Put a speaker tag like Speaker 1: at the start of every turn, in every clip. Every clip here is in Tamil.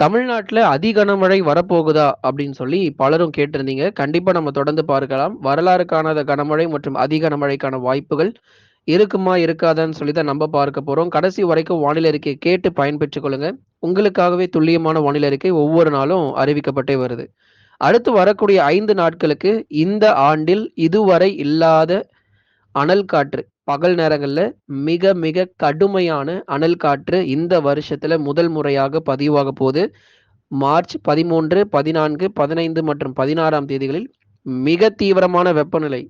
Speaker 1: தமிழ்நாட்டில் அதி கனமழை வரப்போகுதா? அப்படின்னு சொல்லி பலரும் கேட்டிருந்தீங்க. கண்டிப்பாக நம்ம தொடர்ந்து பார்க்கலாம். வரலாறு காணாத கனமழை மற்றும் அதி கனமழைக்கான வாய்ப்புகள் இருக்குமா? இருக்காதான்னு சொல்லி தான் நம்ம பார்க்க போகிறோம் கடைசி வரைக்கும் வானிலை அறிக்கைய கேட்டு பயன்பெற்றுக் கொள்ளுங்க. உங்களுக்காகவே துல்லியமான வானிலை அறிக்கை ஒவ்வொரு நாளும் அறிவிக்கப்பட்டே வருது. அடுத்து வரக்கூடிய ஐந்து நாட்களுக்கு இந்த ஆண்டில் இதுவரை இல்லாத அனல் காற்று, பகல் நேரங்களில் மிக மிக கடுமையான அனல் காற்று இந்த வருஷத்துல முதல் முறையாக பதிவாக போது. மார்ச் 13, 14, 15 மற்றும் 16ஆம் தேதிகளில் மிக தீவிரமான வெப்பநிலை,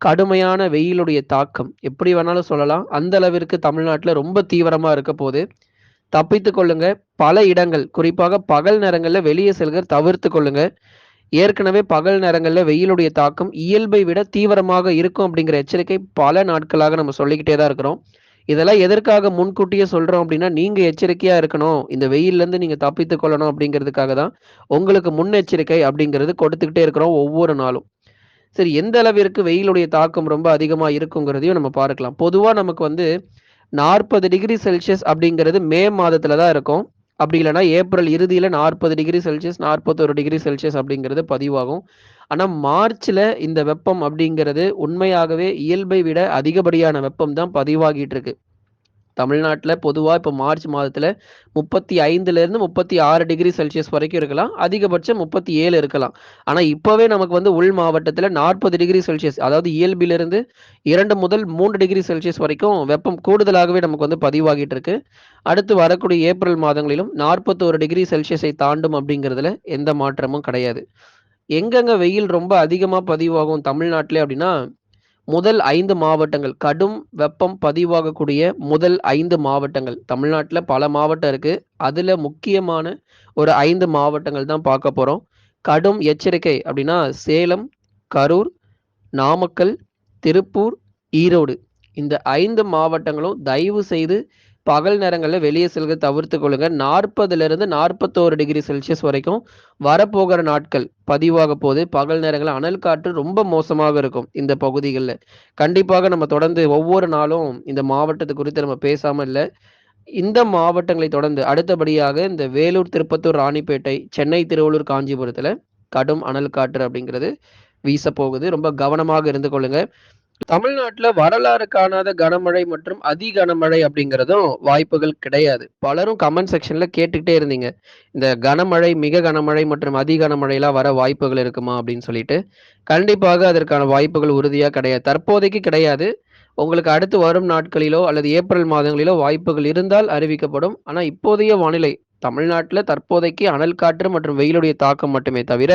Speaker 1: கடுமையான வெயிலுடைய தாக்கம் எப்படி வேணாலும் சொல்லலாம். அந்த அளவிற்கு தமிழ்நாட்டில் ரொம்ப தீவிரமா இருக்க போது. தப்பித்து கொள்ளுங்க. பல இடங்கள் குறிப்பாக பகல் நேரங்களில் வெளியே செல்க தவிர்த்து கொள்ளுங்க. ஏற்கனவே பகல் நேரங்களில் வெயிலுடைய தாக்கம் இயல்பை விட தீவிரமாக இருக்கும் அப்படிங்கிற எச்சரிக்கை பல நாட்களாக நம்ம சொல்லிக்கிட்டே தான் இருக்கிறோம். இதெல்லாம் எதற்காக முன்கூட்டியே சொல்கிறோம் அப்படின்னா, நீங்கள் எச்சரிக்கையாக இருக்கணும். இந்த வெயில்லேருந்து நீங்கள் தப்பித்து கொள்ளணும் அப்படிங்கிறதுக்காக தான், உங்களுக்கு முன்னெச்சரிக்கை அப்படிங்கிறது கொடுத்துக்கிட்டே இருக்கிறோம் ஒவ்வொரு நாளும். சரி எந்த அளவிற்கு வெயிலுடைய தாக்கம் ரொம்ப அதிகமாக இருக்குங்கிறதையும் நம்ம பார்க்கலாம். பொதுவாக நமக்கு வந்து 40 டிகிரி செல்சியஸ் அப்படிங்கிறது மே மாதத்தில் தான் இருக்கும். அப்படி இல்லைனா ஏப்ரல் இறுதியில் நாற்பது டிகிரி செல்சியஸ், 41 டிகிரி செல்சியஸ் அப்படிங்கிறது பதிவாகும். ஆனால் மார்ச்சில் இந்த வெப்பம் அப்படிங்கிறது உண்மையாகவே இயல்பை விட அதிகப்படியான வெப்பம் தான் பதிவாகிட்டு இருக்கு. தமிழ்நாட்டில் பொதுவாக இப்போ மார்ச் மாதத்தில் முப்பத்தி ஐந்துலேருந்து முப்பத்தி ஆறு டிகிரி செல்சியஸ் வரைக்கும் இருக்கலாம். அதிகபட்சம் 37 இருக்கலாம். ஆனால் இப்போவே நமக்கு வந்து உள் மாவட்டத்தில் நாற்பது டிகிரி செல்சியஸ் அதாவது இயல்பிலிருந்து இரண்டு முதல் மூன்று டிகிரி செல்சியஸ் வரைக்கும் வெப்பம் கூடுதலாகவே நமக்கு வந்து பதிவாகிட்டு இருக்கு. அடுத்து வரக்கூடிய ஏப்ரல் மாதங்களிலும் 41 டிகிரி செல்சியஸை தாண்டும் அப்படிங்கிறதுல எந்த மாற்றமும் கிடையாது. எங்கெங்க வெயில் ரொம்ப அதிகமாக பதிவாகும் தமிழ்நாட்டிலே அப்படின்னா, முதல் ஐந்து மாவட்டங்கள் கடும் வெப்பம் பதிவாகக்கூடிய முதல் ஐந்து மாவட்டங்கள். தமிழ்நாட்டில் பல மாவட்டம் இருக்குது அதில் முக்கியமான ஒரு ஐந்து மாவட்டங்கள் தான் பார்க்க போகிறோம் கடும் எச்சரிக்கை அப்படின்னா சேலம், கரூர், நாமக்கல், திருப்பூர், ஈரோடு. இந்த ஐந்து மாவட்டங்களும் தயவு செய்து பகல் நேரங்களில் வெளியே செல்க தவிர்த்து கொள்ளுங்க. 40லிருந்து 41 டிகிரி செல்சியஸ் வரைக்கும் வரப்போகிற நாட்கள் பதிவாக போது. பகல் நேரங்களில் அனல் காற்று ரொம்ப மோசமாக இருக்கும் இந்த பகுதிகளில் கண்டிப்பாக நம்ம தொடர்ந்து ஒவ்வொரு நாளும் இந்த மாவட்டத்தை குறித்து நம்ம பேசாமல் இல்லை இந்த மாவட்டங்களை தொடர்ந்து அடுத்தபடியாக இந்த வேலூர், திருப்பத்தூர், ராணிப்பேட்டை, சென்னை, திருவள்ளூர், காஞ்சிபுரத்தில் கடும் அனல் காற்று அப்படிங்கிறது வீசப்போகுது. ரொம்ப கவனமாக இருந்து கொள்ளுங்க. தமிழ்நாட்டில் வரலாறு காணாத கனமழை மற்றும் அதி கனமழை அப்படிங்கிறதும் வாய்ப்புகள் கிடையாது. பலரும் கமெண்ட் செக்ஷன்ல கேட்டுக்கிட்டே இருந்தீங்க. இந்த கனமழை, மிக கனமழை மற்றும் அதி கனமழையெல்லாம் வர வாய்ப்புகள் இருக்குமா? அப்படின்னு சொல்லிட்டு. கண்டிப்பாக அதற்கான வாய்ப்புகள் உறுதியாக கிடையாது. தற்போதைக்கு கிடையாது. உங்களுக்கு அடுத்து வரும் நாட்களிலோ அல்லது ஏப்ரல் மாதங்களிலோ வாய்ப்புகள் இருந்தால் அறிவிக்கப்படும். ஆனால் இப்போதைய வானிலை தமிழ்நாட்டில் தற்போதைக்கு அனல் காற்று மற்றும் வெயிலுடைய தாக்கம் மட்டுமே தவிர,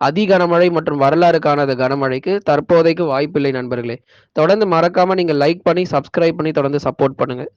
Speaker 1: அதி கனமழை மற்றும் வரலாறு காணாத கனமழைக்கு தற்போதைக்கு வாய்ப்பில்லை நண்பர்களே. தொடர்ந்து மறக்காமல் நீங்கள் லைக் பண்ணி, சப்ஸ்கிரைப் பண்ணி தொடர்ந்து சப்போர்ட் பண்ணுங்கள்